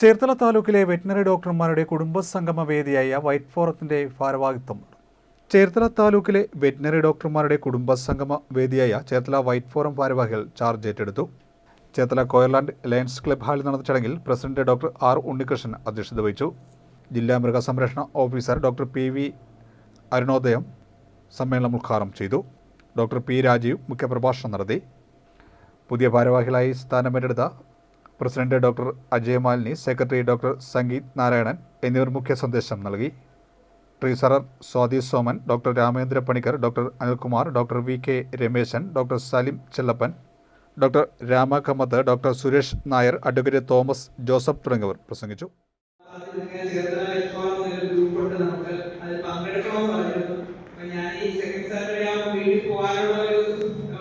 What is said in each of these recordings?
ചേർത്തല താലൂക്കിലെ വെറ്റിനറി ഡോക്ടർമാരുടെ കുടുംബ സംഗമ വേദിയായ വൈറ്റ് ഫോറത്തിന്റെ ഭാരവാഹിത്വം. ചേർത്തല താലൂക്കിലെ വെറ്റിനറി ഡോക്ടർമാരുടെ കുടുംബ സംഗമ വേദിയായ ചേർത്തല വൈറ്റ് ഫോറം ഭാരവാഹികൾ ചാർജ് ഏറ്റെടുത്തു. ചേർത്തല കോയർലാൻഡ് ലയൺസ് ക്ലബ് ഹാളിൽ നടന്ന ചടങ്ങിൽ പ്രസിഡന്റ് ഡോക്ടർ ആർ ഉണ്ണികൃഷ്ണൻ അധ്യക്ഷത വഹിച്ചു. ജില്ലാ മൃഗസംരക്ഷണ ഓഫീസർ ഡോക്ടർ പി വി അരുണോദയം സമ്മേളനം ഉദ്ഘാടനം ചെയ്തു. ഡോക്ടർ പി രാജീവ് മുഖ്യപ്രഭാഷണം നടത്തി. പുതിയ ഭാരവാഹികളായി സ്ഥാനമേറ്റെടുത്ത president doctor Ajay Malini secretary doctor Sangeeth Narayanan എന്നിവർ മുഖ്യ സന്ദേശം നൽകി. Treasurer Swathi Soman doctor Ramendra Panicker doctor Anilkumar doctor V K Rameshan doctor Salim Chellappan doctor Rama Kammath doctor Suresh Nair advocate Thomas Joseph തുടങ്ങിയവർ പ്രസംഗിച്ചു. ഞാൻ ഈ second Saturday ആകുമ്പോൾ വീട്ടിൽ പോകാനുള്ള ഒരു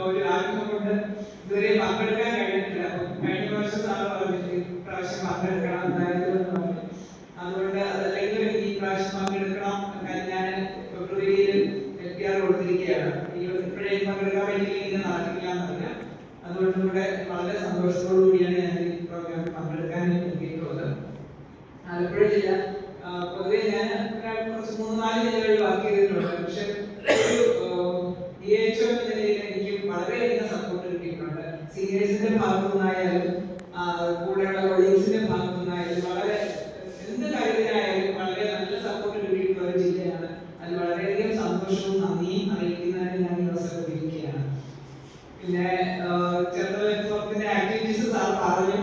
ഒരു ആഗ്രഹം കൊണ്ട് ഇതുവരെ പങ്കെടുക്കാൻ ഇപ്പോഴേ പങ്കെടുക്കാൻ പറ്റില്ലെങ്കിൽ ഇത് നടക്കില്ല എന്നറിയാം. അതുകൊണ്ട് ഇവിടെ വളരെ സന്തോഷത്തോടു കൂടിയാണ് ഞാൻ ഈ പ്രോഗ്രാമിൽ പങ്കെടുക്കാൻ നോക്കിയിട്ടുള്ളത്. ആലപ്പുഴ ജില്ല പൊതുവെ ഞാൻ കുറച്ച് മൂന്ന് നാല് ജില്ലകളിൽ വർക്ക് ചെയ്തിട്ടുണ്ട്. പക്ഷെ ഡി എച്ച് ഒ എന്ന നിലയിൽ എനിക്ക് വളരെയധികം സപ്പോർട്ട് കിട്ടിയിട്ടുണ്ട്. സീനിയേഴ്സിന്റെ ഭാഗത്തു നിന്നായാലും കൂടെയുള്ള കൊളീഗ്സിന്റെ ഭാഗത്തു നിന്നായാലും വളരെ എന്ത് കാര്യത്തിനായാലും വളരെ നല്ല സപ്പോർട്ട് കിട്ടിയിട്ടുള്ള ഒരു ജില്ലയാണ്. അതിൽ വളരെയധികം സന്തോഷവും നന്ദിയും അറിയിക്കുന്നതിന് പിന്നെ ചെറുതല എക്സ്പോർട്ടിന്റെ ആക്ടിവിറ്റീസ് സാർ പറഞ്ഞു